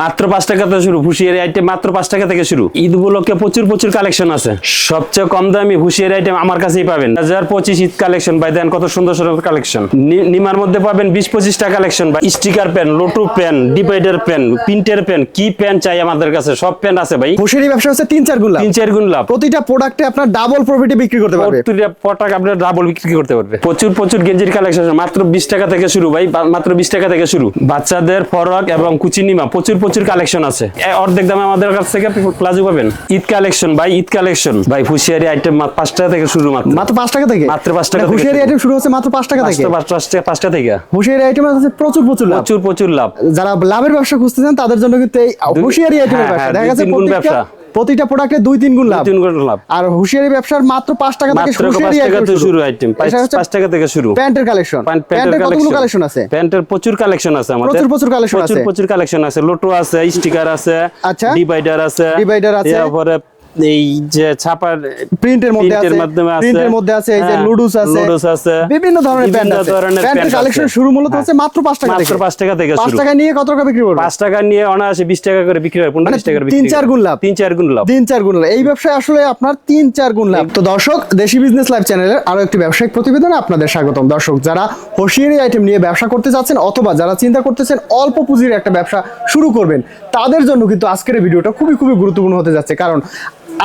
মাত্র পাঁচ টাকা থেকে শুরু হুশিয়ারি আইটেম মাত্র পাঁচ টাকা থেকে শুরু। ঈদ উপলক্ষে প্রচুর প্রচুর কালেকশন আছে। সবচেয়ে কম দামি হুশিয়ারি আইটেম আমার কাছেই পাবেন। হাজার পঁচিশ ঈদ কালেকশন ভাই দেন কত সুন্দর সুন্দর কালেকশন নিমার মধ্যে পাবেন বিশ পঁচিশটা কালেকশন ভাই স্টিকার পেন লোটু পেন ডিভাইডার পেন প্রিন্টের পেন কি পেন চাই আমাদের কাছে? সব পেন আছে ভাই। হুশিয়ারি ব্যবসা হচ্ছে তিন চার গুণ লাভ তিন চার গুণ লাভ প্রতিটা প্রোডাক্টে আপনার ডাবল প্রফিটে বিক্রি করতে পারবে। প্রতিটা প্রোডাক্ট আপনার ডাবল বিক্রি করতে পারবে। প্রচুর প্রচুর গেঞ্জির কালেকশন মাত্র বিশ টাকা থেকে শুরু ভাই মাত্র বিশ টাকা থেকে শুরু। বাচ্চাদের ফরক এবং কুচিনিমা প্রচুর প্রচুর কালেকশন আছে। অর্ধেক দামে আমাদের কাছ থেকে প্লাজো পাবেন। ঈদ কালেকশন ভাই ঈদ কালেকশন ভাই হুশিয়ারি আইটেম পাঁচ টাকা থেকে শুরু মাত্র। মাত্র পাঁচ টাকা থেকে? মাত্র পাঁচ টাকা থেকে হুশিয়ারি আইটেম শুরু হচ্ছে মাত্র পাঁচ টাকা থেকে? পাঁচ পাঁচটা পাঁচটা থেকে। হুশিয়ারি আইটেম আছে প্রচুর প্রচুর লাভ। প্রচুর প্রচুর লাভ। যারা লাভের ব্যবসা খুঁজতেছেন তাদের জন্য কিন্তু এই হুশিয়ারি আইটেমের হ্যাঁ, ব্যবসা। হ্যাঁ, দেখা যাচ্ছে ব্যবসা। প্রতিটা প্রোডাক্টে দুই তিন গুণ লাভ। তিন গুণ লাভ। আর হুশিয়ারি ব্যবসার মাত্র পাঁচ টাকা থেকে শুরু পাঁচ হুশিয়ারি টাকা থেকে শুরু। আইটেম পাঁচ টাকা থেকে শুরু। প্যান্টের কালেকশন। প্যান্ট- প্যান্টের কতগুলো কালেকশন। আছে? প্যান্টের প্রচুর কালেকশন আছে আমাদের। প্রচুর প্রচুর কালেকশন আছে। প্রচুর প্রচুর কালেকশন আছে। লোটো আছে স্টিকার আছে আচ্ছা। ডিভাইডার আছে ডিভাইডার আছে। তারপরে এই যে ছাপার প্রিন্টের মধ্যে আছে মাধ্যমে আছে। প্রিন্টের মধ্যে আছে এই যে হ্যাঁ, লুডুস আছে লুডুস আছে বিভিন্ন ধরনের প্যান্ট আছে। ধরনের প্যান্টের প্যান্ট কালেকশন শুরু মূলত হ্যাঁ। হচ্ছে মাত্র পাঁচ টাকা থেকে। মাত্র পাঁচ টাকা থেকে শুরু। টাকা নিয়ে কত টাকা বিক্রি করবে পাঁচ টাকা নিয়ে অনায়াসে বিশ টাকা করে বিক্রি হয় পনেরো মানে টাকা করে বিক্রি চার হয়। গুণ লাভ। তিন চার গুণ লাভ। তিন চার গুণ লাভ। এই ব্যবসায় আসলে আপনার তিন চার গুণ লাভ। তো দর্শক দেশি বিজনেস লাইভ চ্যানেলের আরও একটি ব্যবসায়িক প্রতিবেদনে আপনাদের স্বাগতম। দর্শক যারা হোশিয়ারি আইটেম নিয়ে ব্যবসা করতে চাচ্ছেন অথবা যারা চিন্তা করতেছেন অল্প পুঁজির একটা ব্যবসা শুরু করবেন তাদের জন্য কিন্তু আজকের ভিডিওটা খুবই খুবই গুরুত্বপূর্ণ হতে যাচ্ছে। কারণ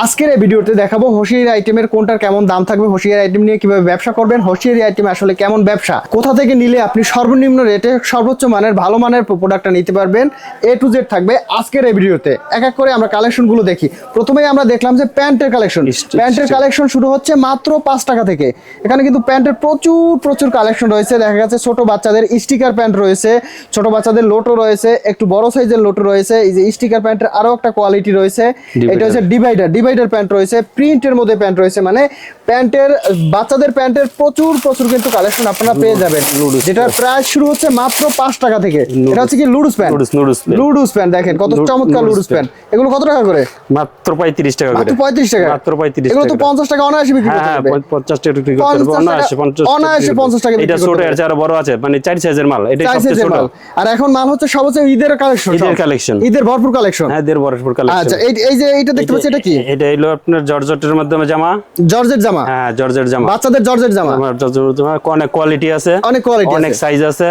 আজকের এই ভিডিওতে দেখাবো হোশিয়ারি আইটেমের কোনটার কেমন দাম থাকবে হোশিয়ারি আইটেম নিয়ে কীভাবে ব্যবসা করবেন হোশিয়ারি আইটেম আসলে কেমন ব্যবসা। কোথা থেকে নিলে আপনি সর্বনিম্ন রেটে সর্বোচ্চ মানের ভালো মানের প্রোডাক্টটা নিতে পারবেন এ টু জেড থাকবে আজকের এই ভিডিওতে। এক এক করে আমরা কালেকশনগুলো দেখি। প্রথমেই আমরা দেখলাম যে প্যান্টের কালেকশন প্যান্টের কালেকশন শুরু হচ্ছে মাত্র পাঁচ টাকা থেকে। এখানে কিন্তু প্যান্টের প্রচুর প্রচুর কালেকশন রয়েছে। দেখা গেছে ছোট বাচ্চাদের স্টিকার প্যান্ট রয়েছে ছোট বাচ্চাদের লোটো রয়েছে একটু বড় সাইজের লোটো রয়েছে। এই যে স্টিকার প্যান্টের আরও একটা কোয়ালিটি রয়েছে। এটা হচ্ছে ডিভাইডার ডিভাইডার প্যান্ট রয়েছে প্রিন্টের মধ্যে প্যান্ট রয়েছে মানে প্যান্টের বাচ্চাদের প্যান্টের প্রচুর প্রচুর কিন্তু কালেকশন আপনারা পেয়ে যাবেন। যেটার প্রাইস শুরু হচ্ছে মাত্র পাঁচ টাকা থেকে। এটা হচ্ছে কি noodles pant noodles noodles pant দেখেন কত চমৎকার লুডুস প্যান্ট এগুলো কত টাকা করে? মাত্র পঁয়ত্রিশ টাকা করে। মাত্র পঁয়ত্রিশ টাকা। মাত্র পঁয়ত্রিশ এগুলো তো পঞ্চাশ টাকা অনায়াসে বিক্রি হ্যাঁ করতে হ্যাঁ পঞ্চাশ টাকা বিক্রি করতে পারব অনায়াসে পঞ্চাশ অনায়াসে 50 টাকা এটা ছোট। এর চেয়ে বড় আছে মানে চার সাইজের মাল এটা সবচেয়ে ছোট। মাল। আর এখন মাল হচ্ছে সবচেয়ে ঈদের কালেকশন ঈদের collection। ঈদের ভরপুর কালেকশন। হ্যাঁ দেড় বরফের কালেকশন। আচ্ছা এই এই যে এইটা দেখতে পাচ্ছি এটা কি? এটা হলো আপনার জর্জেটের মাধ্যমে জামা? জর্জেট জামা? হ্যাঁ জর্জেট জামা। বাচ্চাদের জর্জেট জামা? আমার জর্জেট জামা। অনেক কোয়ালিটি আছে। অনেক quality অনেক সাইজ আছে।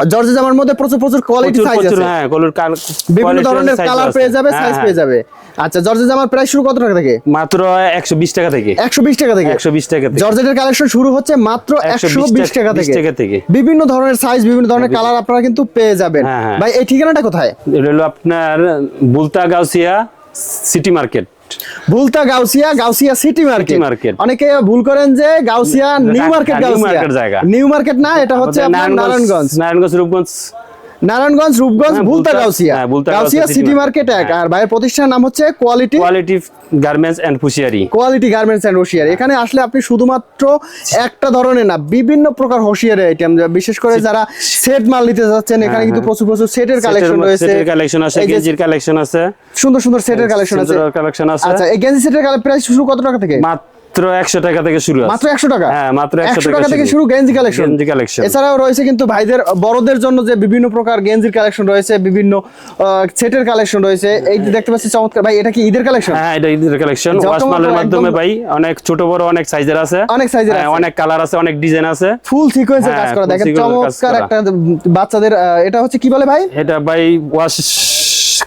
আর জর্জেট জামার মধ্যে প্রচুর প্রচুর কোয়ালিটি সাইজ আছে। হ্যাঁ কলুর কাল বিভিন্ন ধরনের কালার পেয়ে যাবে হ্যাঁ, সাইজ হ্যাঁ। পেয়ে যাবে। আচ্ছা জর্জেট জামার প্রাইস শুরু কত টাকা থেকে? মাত্র একশো বিশ টাকা থেকে। একশো বিশ টাকা থেকে? একশো বিশ টাকা থেকে। জর্জেটের কালেকশন শুরু হচ্ছে মাত্র একশো 120 বিশ টাকা থেকে। টাকা থেকে। বিভিন্ন ধরনের সাইজ বিভিন্ন ধরনের কালার আপনারা কিন্তু পেয়ে যাবেন। হ্যাঁ, হ্যাঁ। ভাই এই ঠিকানাটা কোথায়? এটা হলো আপনার Bhulta Gausia city market Bhulta Gausia Gausia city market market অনেকে ভুল করেন যে Gausia new market Gausia. Market জায়গা। নিউ মার্কেট না এটা হচ্ছে আপনার নারায়ণগঞ্জ। নারায়ণগঞ্জ রূপগঞ্জ। নারায়ণগঞ্জ রূপগঞ্জ হ্যাঁ, ভুলতা ভুলতা- গাউসিয়া। হ্যাঁ, ভুলতা গাউসিয়া গাউসিয়া সিটি মার্কেট। এক। হ্যাঁ। আর ভাইয়ের প্রতিষ্ঠানের নাম হচ্ছে quality quality garments and hosiery quality garments and hosiery এখানে আসলে আপনি শুধুমাত্র একটা ধরনের না বিভিন্ন প্রকার হোশিয়ার আইটেম বিশেষ করে যারা সেট মাল নিতে যাচ্ছেন এখানে কিন্তু প্রচুর প্রচুর সেটের কালেকশন রয়েছে। সেটের কালেকশন আছে গেঞ্জির কালেকশন আছে। সুন্দর সুন্দর সেটের কালেকশন আছে। কালেকশন আছে। আচ্ছা এই গেঞ্জি সেটের প্রাইস শুরু কত টাকা থেকে? মাত্র একশো টাকা থেকে শুরু মাত্র একশো টাকা? হ্যাঁ মাত্র একশো টাকা থেকে শুরু। গেঞ্জি কালেকশন। গেঞ্জি কালেকশন। এছাড়াও রয়েছে কিন্তু ভাইদের বড়দের জন্য যে বিভিন্ন প্রকার গেঞ্জির কালেকশন রয়েছে বিভিন্ন সেটের কালেকশন রয়েছে। এই যে দেখতে পাচ্ছি চমৎকার। ভাই এটা কি ঈদের কালেকশন? হ্যাঁ এটা ঈদের কালেকশন। যত ওয়াশ মালের মাত্র মাধ্যমে ভাই অনেক ছোট বড় অনেক সাইজের আছে। অনেক এর হ্যাঁ, আছে। অনেক কালার আছে অনেক ডিজাইন আছে। ফুল সিকোয়েন্সের কাজ হ্যাঁ, করা দেখেন কাজ চমৎকার একটা বাচ্চাদের এটা হচ্ছে কি বলে ভাই? এটা ভাই ওয়াশ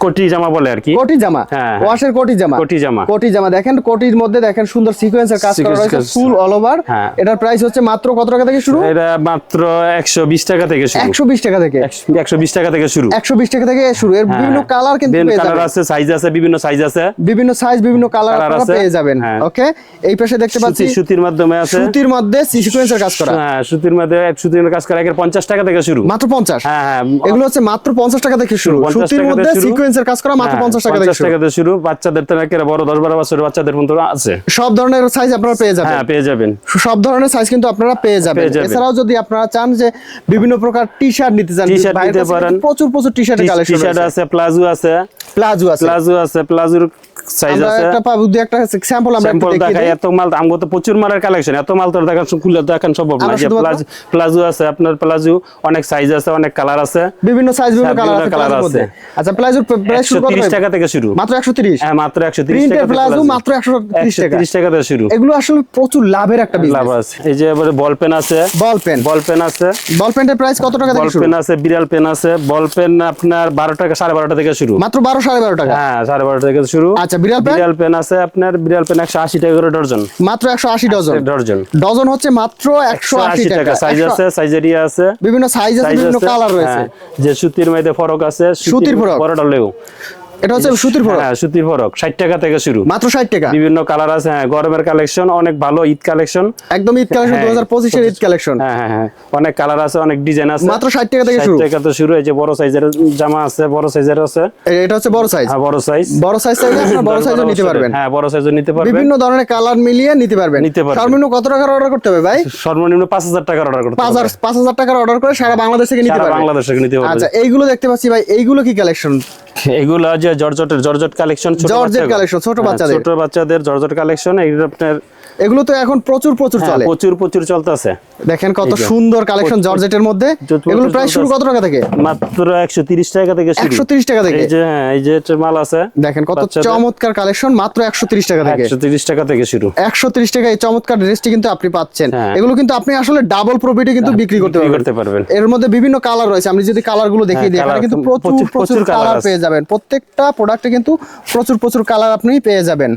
কোটি জামা বলে আর কি। কোটি জামা? হ্যাঁ, হ্যাঁ। ওয়াশের কোটি জামা? কোটি জামা। কোটি জামা। দেখেন কোটির মধ্যে দেখেন সুন্দর সিকোয়েন্সের কাজ করা রয়েছে ফুল অল ওভার হ্যাঁ। এটার প্রাইস হচ্ছে মাত্র কত টাকা থেকে শুরু? এটা মাত্র একশো বিশ টাকা থেকে শুরু। একশো বিশ টাকা থেকে। একশো বিশ টাকা থেকে শুরু। একশো বিশ টাকা থেকে শুরু। এর বিভিন্ন কালার কিন্তু পেয়ে কালার আছে সাইজ আছে বিভিন্ন সাইজ আছে। বিভিন্ন সাইজ বিভিন্ন কালার আপনারা পেয়ে যাবেন। হ্যাঁ। ওকে এই পাশে দেখতে পাচ্ছি সুতির মাধ্যমে আছে। সুতির মধ্যে সিকোয়েন্সের কাজ করা। হ্যাঁ সুতির মধ্যে এক সুতির কাজ করা একের পঞ্চাশ টাকা থেকে শুরু। মাত্র পঞ্চাশ? হ্যাঁ হ্যাঁ। এগুলো হচ্ছে মাত্র পঞ্চাশ টাকা থেকে শুরু। সুতির মধ্যে। সিকোয়েন্সের কাজ করা মাত্র হ্যাঁ, পঞ্চাশ টাকা থেকে 50 টাকা থেকে শুরু। বাচ্চাদের তো একেবারে বড় 10 12 বছরের বাচ্চাদের পর্যন্ত আছে। সব ধরনের সাইজ আপনারা পেয়ে যাবেন। হ্যাঁ পেয়ে যাবেন। সব ধরনের সাইজ কিন্তু আপনারা পেয়ে যাবেন। এছাড়াও যদি আপনারা চান যে বিভিন্ন প্রকার টি শার্ট নিতে চান নিতে পারেন। প্রচুর প্রচুর টি শার্টের টি-শার্ট আছে প্লাজো আছে। প্লাজো আছে। প্লাজো আছে প্লাজোর সাইজ আছে। একটা পাবো দুই একটা স্যাম্পল আমরা স্যাম্পল দেখাই এত মাল আমগো তো প্রচুর মালের কালেকশন এত মাল তো দেখান খুলে দেখান সম্ভব না। যে প্লাজো প্লাজো আছে আপনার প্লাজো অনেক সাইজ আছে অনেক কালার আছে। বিভিন্ন সাইজ বিভিন্ন কালার আছে। আচ্ছা প্লাজোর প্রাইস শুরু কত 130 টাকা থেকে শুরু। মাত্র 130 হ্যাঁ মাত্র 130 প্রিন্টের টাকা প্লাজো মাত্র 130 টাকা। 130 টাকা থেকে শুরু। এগুলো আসলে প্রচুর লাভের একটা লাভ আছে। এই যে এবারে বল পেন আছে। বল পেন বল পেন আছে। বল পেনের প্রাইস কত টাকা থেকে শুরু? পেন আছে বিড়াল পেন আছে। বল পেন আপনার 12 টাকা 12.5 থেকে শুরু। মাত্র 12 12.5 টাকা? হ্যাঁ 12.5 থেকে শুরু। আচ্ছা, বিড়াল পেন? বিড়াল পেন আছে আপনার বিড়াল পেন 180 টাকা করে ডজন। মাত্র 180 ডজন? ডজন। ডজন হচ্ছে মাত্র 180 180 টাকা। সাইজ আছে সাইজেরিয়া আছে। বিভিন্ন সাইজ আছে বিভিন্ন কালার রয়েছে। হ্যাঁ, যে সুতির মধ্যে ফরক আছে সুতির ফরক? বড়টা লেও এটা হচ্ছে সুতির ফরক। হ্যাঁ সুতির ফরক। 60 টাকা থেকে শুরু। মাত্র 60 টাকা। বিভিন্ন কালার আছে হ্যাঁ গরমের কালেকশন অনেক ভালো ঈদ কালেকশন। একদম ঈদ কালেকশন হ্যাঁ, 2025 এর ঈদ কালেকশন। হ্যাঁ হ্যাঁ হ্যাঁ অনেক কালার আছে অনেক ডিজাইন আছে। মাত্র 60 টাকা থেকে 60 টাকা তো শুরু এই যে বড় সাইজের জামা আছে বড় সাইজের আছে। এটা হচ্ছে বড় সাইজ। হ্যাঁ বড় সাইজ। বড় সাইজ চাইলে আপনারা বড় সাইজও নিতে পারবেন। হ্যাঁ বড় সাইজও নিতে পারবেন। বিভিন্ন ধরনের কালার মিলিয়ে নিতে পারবেন। সর্বনিম্ন কত টাকার অর্ডার করতে হবে ভাই? সর্বনিম্ন 5000 টাকার অর্ডার করতে পাঁচ হবে। হাজার পাঁচ হাজার টাকার অর্ডার করে সারা বাংলাদেশ থেকে নিতে পারবেন। বাংলাদেশ থেকে নিতে পারবেন। আচ্ছা এইগুলো দেখতে পাচ্ছি ভাই এইগুলো কি কালেকশন এগুলো যে জর্জটের জর্জট কালেকশন ছোট জর্জেট বাচ্চাদের। ছোট হ্যাঁ, বাচ্চাদের। ছোট বাচ্চাদের জর্জট কালেকশন এই আপনার এগুলো তো এখন প্রচুর প্রচুর হ্যাঁ, চলে। প্রচুর প্রচুর চলতেছে। দেখেন কত সুন্দর কালেকশন জর্জেটের মধ্যে। এগুলো প্রায়। শুরু কত টাকা থেকে? মাত্র 130 টাকা থেকে শুরু। 130 টাকা থেকে? এই যে হ্যাঁ এই যে মাল আছে। দেখেন কত চমৎকার কালেকশন মাত্র একশো তিরিশ টাকা থেকে। 130 টাকা থেকে শুরু। একশো তিরিশ টাকা এই চমৎকার ড্রেসটি কিন্তু আপনি পাচ্ছেন। হ্যাঁ। এগুলো কিন্তু আপনি আসলে ডাবল প্রফিটে কিন্তু বিক্রি করতে পারবেন। করতে পারবেন। এর মধ্যে বিভিন্ন কালার রয়েছে। আমি যদি কালারগুলো দেখিয়ে হ্যাঁ, দিই এখানে কিন্তু প্রচুর প্রচুর- কালার পেয়ে যাবেন। প্রত্যেকটা প্রোডাক্টে কিন্তু প্রচুর প্রচুর কালার আপনি পেয়ে যাবেন।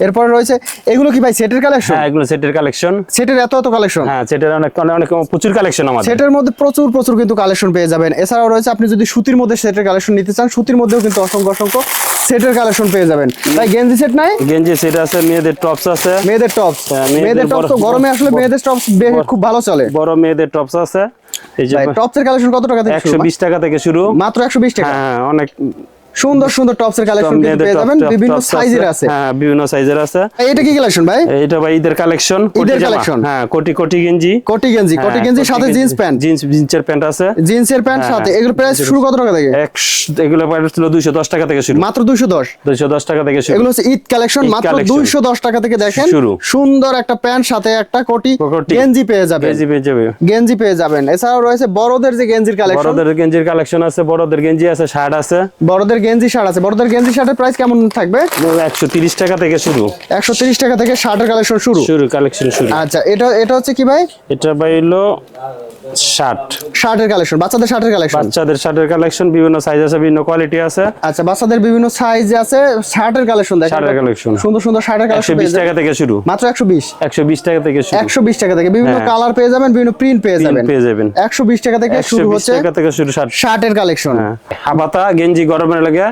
এরপরে রয়েছে এগুলো কি ভাই সেটের কালেকশন হ্যাঁ এগুলো সেটের কালেকশন সেটের এত এত কালেকশন হ্যাঁ সেটের অনেক অনেক প্রচুর কালেকশন আমাদের। সেটের মধ্যে প্রচুর প্রচুর কিন্তু কালেকশন পেয়ে যাবেন। এছাড়াও রয়েছে আপনি যদি সুতির মধ্যে সেটের কালেকশন নিতে চান সুতির মধ্যেও কিন্তু অসংখ্য অসংখ্য সেটের কালেকশন পেয়ে যাবেন। তাই গেঞ্জি সেট নাই? গেঞ্জি সেট আছে মেয়েদের টপস আছে। মেয়েদের টপস হ্যাঁ, মেয়েদের মেয়েদের টপস তো গরমে আসলে মেয়েদের টপস খুব ভালো চলে। বড় মেয়েদের টপস আছে। এই যে টপসের কালেকশন কত টাকা থেকে শুরু? 120 টাকা থেকে শুরু। মাত্র 120 টাকা? হ্যাঁ অনেক সুন্দর সুন্দর টপসের কালেকশন কিন্তু পেয়ে যাবেন। বিভিন্ন সাইজের আছে। হ্যাঁ বিভিন্ন সাইজের আছে। এটা কি কালেকশন ভাই? এইটা ভাই ঈদের কালেকশন ঈদের collection? হ্যাঁ কোটি কোটি গেঞ্জি। কোটি গেঞ্জি কোটি হ্যাঁ, গেঞ্জির সাথে জিন্স প্যান্ট জিন্স জিন্সের প্যান্ট আছে। জিন্সের প্যান্ট সাথে। হ্যাঁ। এগুলো প্রাইস শুরু কত টাকা থেকে? এগুলো প্রাইস ছিল 210 টাকা থেকে শুরু। মাত্র 210 210 টাকা থেকে শুরু। এগুলো হচ্ছে ঈদ কালেকশন মাত্র collection। 210 টাকা থেকে দেখেন। শুরু। সুন্দর একটা প্যান্ট সাথে একটা কোটি কোটি। গেঞ্জি পেয়ে যাবেন। গেঞ্জি পেয়ে যাবে। গেঞ্জি পেয়ে যাবেন। এছাড়াও রয়েছে বড়দের যে গেঞ্জির কালেকশন বড়দের গেঞ্জির কালেকশন আছে বড়দের গেঞ্জি আছে শার্ট আছে। বড়দের গেঞ্জি শার্ট আছে। বড়দের গেঞ্জি শার্টের প্রাইস কেমন থাকবে? একশো তিরিশ টাকা থেকে শুরু। একশো তিরিশ টাকা থেকে শার্টের কালেকশন শুরু? শুরু কালেকশন শুরু। আচ্ছা এটা এটা হচ্ছে কি ভাই? এটা পাইলো শার্ট। শার্টের কালেকশন বাচ্চাদের শার্টের কালেকশন? বাচ্চাদের শার্টের কালেকশন বিভিন্ন সাইজ আছে বিভিন্ন কোয়ালিটি আছে। আচ্ছা বাচ্চাদের বিভিন্ন সাইজ আছে শার্টের কালেকশন দেখেন। শার্টের collection। সুন্দর সুন্দর শার্টের কালেকশন বিশ টাকা থেকে শুরু। মাত্র একশো বিশ? একশো বিশ টাকা থেকে শুরু। একশো বিশ টাকা থেকে। বিভিন্ন হ্যাঁ। কালার পেয়ে যাবেন বিভিন্ন প্রিন্ট পেয়ে যাবেন। পেয়ে যাবেন। একশো বিশ টাকা থেকে শুরু হচ্ছে টাকা থেকে শুরু শার্ট। শার্টের কালেকশন। হ্যাঁ। হাবাতা গেঞ্জি গরমের লাগে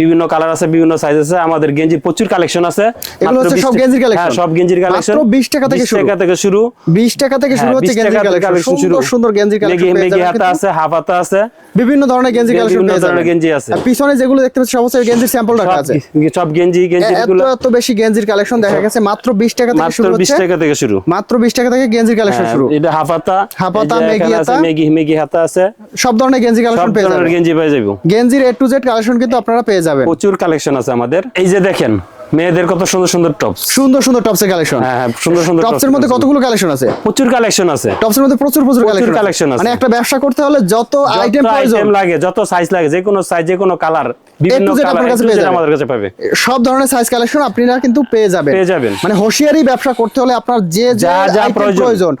বিভিন্ন কালার আছে বিভিন্ন সাইজ আছে। আমাদের গেঞ্জি প্রচুর কালেকশন আছে। এগুলো হচ্ছে সব গেঞ্জির collection? হ্যাঁ সব গেঞ্জির কালেকশন মাত্র 20 টাকা থেকে শুরু? টাকা থেকে শুরু। বিশ টাকা থেকে শুরু হ্যাঁ, হচ্ছে গেঞ্জির কালেকশন। সুন্দর কালেকশন মেগি হাতা আছে হাফ হাতা আছে। বিভিন্ন ধরনের গেঞ্জি কালেকশন পেয়ে ধরনের গেঞ্জি আছে। পিছনে যেগুলো দেখতে পাচ্ছি সমস্ত গেঞ্জির স্যাম্পল রাখা আছে। সব গেঞ্জি গেঞ্জি এতগুলো এত বেশি গেঞ্জির কালেকশন দেখা গেছে মাত্র বিশ টাকা থেকে শুরু হচ্ছে। টাকা থেকে শুরু। মাত্র বিশ টাকা থেকে গেঞ্জির কালেকশন হ্যাঁ, শুরু। এটা হাফ হাতা হাফ হাতা, মেগি আছে হাতা। মেগি মেগি হাতা আছে। সব ধরনের গেঞ্জি কালেকশন পেয়ে যাবেন। গেঞ্জি পেয়ে যাব। গেঞ্জির এ টু জেড কালেকশন কিন্তু আপনারা পেয়ে যাবেন। প্রচুর কালেকশন আছে আমাদের। এই যে দেখেন মেয়েদের কত সুন্দর সুন্দর টপস সুন্দর সুন্দর টপসের কালেকশন হ্যাঁ হ্যাঁ সুন্দর সুন্দর টপসের tops মধ্যে কতগুলো কালেকশন আছে? প্রচুর কালেকশন আছে। টপসের মধ্যে প্রচুর প্রচুর কালেকশন আছে। মানে একটা ব্যবসা করতে হলে যত আইটেম প্রয়োজন। লাগে যত সাইজ লাগে যে কোনো সাইজ যে কোনো কালার বিভিন্ন কালার আপনার কাছে পেয়ে যাবেন। আমাদের কাছে পাবে। সব ধরনের সাইজ কালেকশন আপনারা কিন্তু পেয়ে যাবেন। পেয়ে যাবেন। মানে হোশিয়ারি ব্যবসা করতে হলে আপনার যে যে যা প্রয়োজন।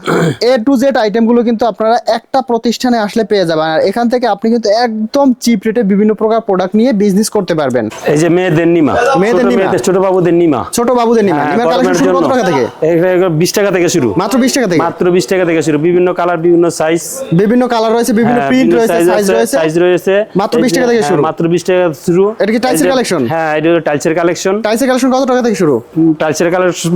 এ টু জেড আইটেমগুলো কিন্তু আপনারা একটা প্রতিষ্ঠানে আসলে পেয়ে যাবেন। আর এখান থেকে আপনি কিন্তু একদম চিপ রেটে বিভিন্ন প্রকার প্রোডাক্ট নিয়ে বিজনেস করতে পারবেন। এই যে মেয়েদের নিমা মেয়েদের নিমা। ছোট বাবুদের নিমা। ছোট বাবুদের নিমা। হ্যাঁ, নিমার কালেকশন শুরু কত টাকা থেকে? 20 টাকা শুরু। মাত্র বিশ টাকা থেকে? মাত্র 20 টাকা থেকে শুরু। বিভিন্ন কালার বিভিন্ন সাইজ বিভিন্ন কালার রয়েছে বিভিন্ন প্রিন্ট রয়েছে সাইজ রয়েছে। সাইজ রয়েছে। মাত্র বিশ 20 টাকা থেকে হ্যাঁ, শুরু। মাত্র 20 টাকা শুরু। এটা কি টাইলসের কালেকশন হ্যাঁ এটা টাইলসের কালেকশন টাইলসের কালেকশন কত টাকা থেকে শুরু? টাইলসের কালেকশন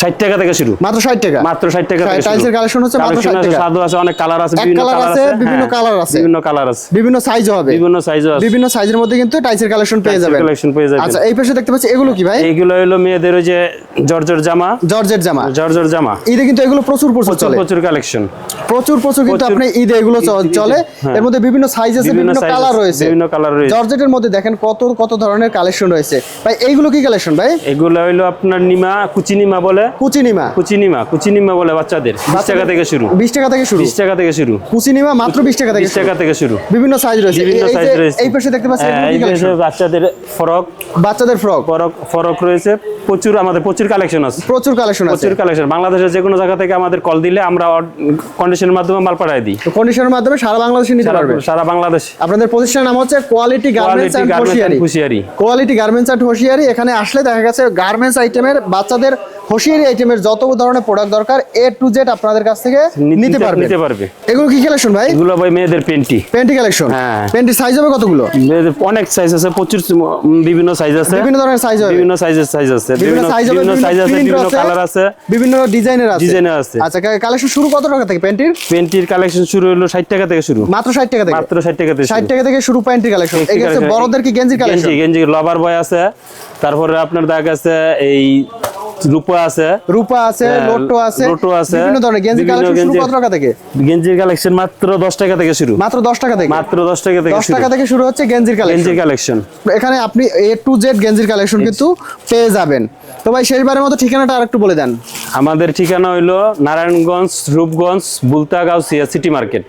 ষাট টাকা থেকে শুরু। মাত্র ষাট টাকা? মাত্র ষাট টাকা টাইলসের কালেকশন হচ্ছে মাত্র ষাট টাকা। সাদু আছে অনেক কালার আছে বিভিন্ন কালার আছে, আছে বিভিন্ন হ্যাঁ, colour আছে। বিভিন্ন কালার আছে। বিভিন্ন সাইজও হবে। বিভিন্ন সাইজও আছে। বিভিন্ন সাইজের মধ্যে কিন্তু টাইলসের কালেকশন পেয়ে যাবেন। collection পেয়ে যাবেন। আচ্ছা এই পাশে দেখতে পাচ্ছি এগুলো কি ভাই? এইগুলো হলো মেয়েদের ওই যে জর্জর জামা। জর্জেট জামা। জর্জর জামা। ঈদে কিন্তু এগুলো প্রচুর প্রচুর চলে। প্রচুর কালেকশন প্রচুর প্রচুর কিন্তু আপনি ঈদে এগুলো চলে। হ্যাঁ। এর মধ্যে বিভিন্ন সাইজ আছে বিভিন্ন কালার রয়েছে। বিভিন্ন কালার রয়েছে। জর্জেটের মধ্যে দেখেন কত কত ধরনের কালেকশন রয়েছে। ভাই এইগুলো কি কালেকশন ভাই? এগুলো হইল আপনার নিমা কুচি নিমা বলে? কুচিনিমা। কুচি নিমা কুচি নিমা বলে বাচ্চাদের। বিশ টাকা থেকে শুরু। বিশ টাকা থেকে শুরু। বিশ টাকা থেকে শুরু। কুচিনিমা মাত্র বিশ টাকা থেকে বিশ শুরু। টাকা থেকে শুরু। বিভিন্ন সাইজ রয়েছে। বিভিন্ন সাইজ রয়েছে। এই পাশে দেখতে পাচ্ছি হ্যাঁ, এই পাশে বাচ্চাদের ফরক বাচ্চাদের ফ্রক ফরক ফরক রয়েছে। প্রচুর আমাদের প্রচুর কালেকশন আছে। প্রচুর কালেকশন আছে। প্রচুর কালেকশন বাংলাদেশের যে কোনো জায়গা থেকে আমাদের কল দিলে আমরা কন্ডিশনের মাধ্যমে মাল পাঠাই দিই। কন্ডিশনের মাধ্যমে সারা বাংলাদেশে নিতে পারবে। সারা বাংলাদেশ। আপনাদের প্রতিষ্ঠানের নাম হচ্ছে quality garments and hosiery quality garments and hosiery এখানে আসলে দেখা গেছে গার্মেন্টস আইটেমের বাচ্চাদের হোশিয়ারি আইটেমের যত ধরনের প্রোডাক্ট দরকার এ টু জেড আপনাদের কাছ থেকে নিতে পারবে। নিতে পারবে। এগুলো কি কালেকশন ভাই? এগুলো ভাই মেয়েদের পেন্টি প্যান্টি কালেকশন হ্যাঁ। প্যান্টির সাইজ হবে কতগুলো? মেয়েদের অনেক সাইজ আছে প্রচুর বিভিন্ন সাইজ আছে। বিভিন্ন ধরনের সাইজ হবে। বিভিন্ন সাইজের সাইজ আছে। বিভিন্ন সাইজ হবে বিভিন্ন সাইজ আছে বিভিন্ন কালার আছে। বিভিন্ন ডিজাইনের আছে। ডিজাইনের আছে। আচ্ছা কালেকশন শুরু কত টাকা থেকে প্যান্টির পেন্টির কালেকশন শুরু হলো ষাট টাকা থেকে শুরু। মাত্র ষাট টাকা থেকে? মাত্র ষাট টাকা থেকে ষাট শুরু। টাকা থেকে শুরু প্যান্টির কালেকশন এই collection। বড়দের কি গেঞ্জির কালেকশন গেঞ্জি গেঞ্জি লবার বয় আছে। তারপরে আপনার দেখা গেছে এই রূপা আছে। রূপা আছে হ্যাঁ, লোটো আছে লোটো আছে, বিভিন্ন ধরনের। গেঞ্জি কালেকশন শুরু কত টাকা থেকে? গেঞ্জির কালেকশন মাত্র দশ টাকা থেকে শুরু। মাত্র দশ টাকা থেকে? মাত্র দশ টাকা থেকে দশ শুরু। টাকা থেকে শুরু হচ্ছে গেঞ্জির কালেকশন গেঞ্জির কালেকশন এখানে আপনি এ টু জেড গেঞ্জির কালেকশন কিন্তু পেয়ে যাবেন। তো ভাই শেষবারের মতো ঠিকানাটা আরেকটু বলে দেন। আমাদের ঠিকানা হইল নারায়ণগঞ্জ রূপগঞ্জ বুলতাগাঁও সিটি মার্কেট